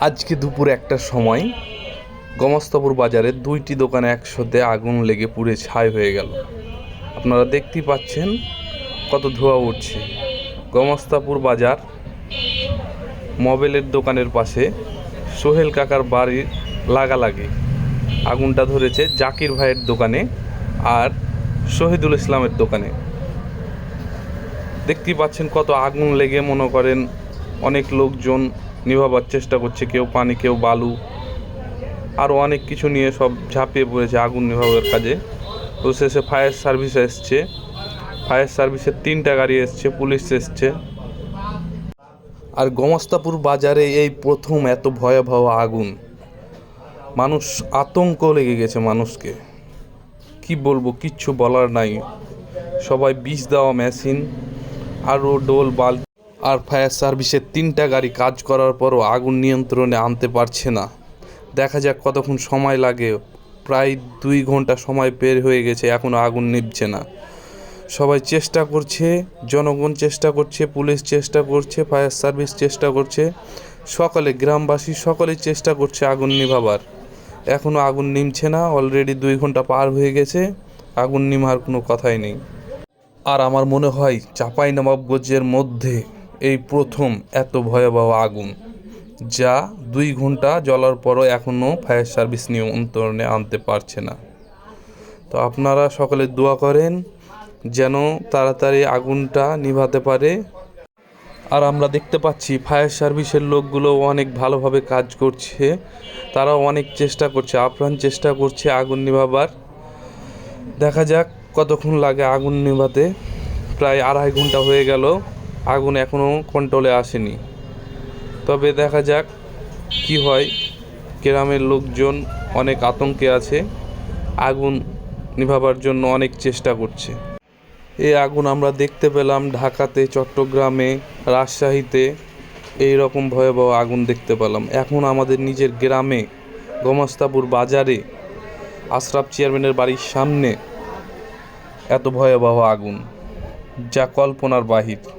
আজকে দুপুর একটার সময় গমস্তাপুর বাজারে দুইটি দোকানে একসাথে আগুন লেগে পুড়ে ছাই হয়ে গেল। আপনারা দেখতেই পাচ্ছেন কত ধোঁয়া উঠছে। গমস্তাপুর বাজার মোবাইলের দোকানের পাশে সোহেল কাকার বাড়ির লাগালাগি। আগুনটা ধরেছে জাকির ভাইয়ের দোকানে আর শহীদুল ইসলামের দোকানে। দেখতেই পাচ্ছেন কত আগুন লেগে, মনে করেন অনেক লোকজন নিভাবার চেষ্টা করছে, কেউ পানি, কেউ বালু আরও অনেক কিছু নিয়ে সব ঝাঁপিয়ে পড়েছে আগুন নিভাবার কাজে। তো শেষে ফায়ার সার্ভিস এসছে। ফায়ার সার্ভিসের তিনটা গাড়ি এসছে, পুলিশ এসছে। আর গমস্তাপুর বাজারে এই প্রথম এত ভয়াবহ আগুন। মানুষ আতঙ্ক লেগে গেছে মানুষকে। কি বলব, কিচ্ছু বলার নাই। সবাই বিষ দেওয়া মেশিন আরও ডোল বাল আর ফায়ার সার্ভিসের তিনটা গাড়ি কাজ করার পরও আগুন নিয়ন্ত্রণে আনতে পারছে না। দেখা যাক কতক্ষণ সময় লাগে। প্রায় দুই ঘণ্টা সময় বের হয়ে গেছে, এখনও আগুন নিভছে না। সবাই চেষ্টা করছে, জনগণ চেষ্টা করছে, পুলিশ চেষ্টা করছে, ফায়ার সার্ভিস চেষ্টা করছে। সকলে গ্রামবাসী সকলে চেষ্টা করছে আগুন নিভাবার। এখনও আগুন নিমছে না অলরেডি দুই ঘণ্টা পার হয়ে গেছে, আগুন নিমার কোনো কথাই নেই। আর আমার মনে হয় চাপাই নবাবগঞ্জের মধ্যে এই প্রথম এত ভয়াবহ আগুন, যা দুই ঘণ্টা জ্বলার পরও এখনও ফায়ার সার্ভিস নিয়ন্ত্রণে আনতে পারছে না। তো আপনারা সকলে দোয়া করেন যেন তাড়াতাড়ি আগুনটা নিভাতে পারে। আর আমরা দেখতে পাচ্ছি ফায়ার সার্ভিসের লোকগুলো অনেক ভালোভাবে কাজ করছে, তারাও অনেক চেষ্টা করছে, আপ্রাণ চেষ্টা করছে আগুন নিভাবার। দেখা যাক কতক্ষণ লাগে আগুন নিভাতে। প্রায় আড়াই ঘণ্টা হয়ে গেল। আগুন এখনও কন্ট্রোলে আসেনি। তবে দেখা যাক কি হয়। গ্রামের লোকজন অনেক আতঙ্কে আছে। আগুন নিভাবার জন্য অনেক চেষ্টা করছে। এই আগুন আমরা দেখতে পেলাম ঢাকাতে, চট্টগ্রামে, রাজশাহীতে। এই রকম ভয়াবহ আগুন দেখতে পেলাম। এখন আমাদের নিজের গ্রামে, গমস্তাপুর বাজারে, আশরাফ চেয়ারম্যানের বাড়ির সামনে এত ভয়াবহ আগুন, যা কল্পনার বাহির।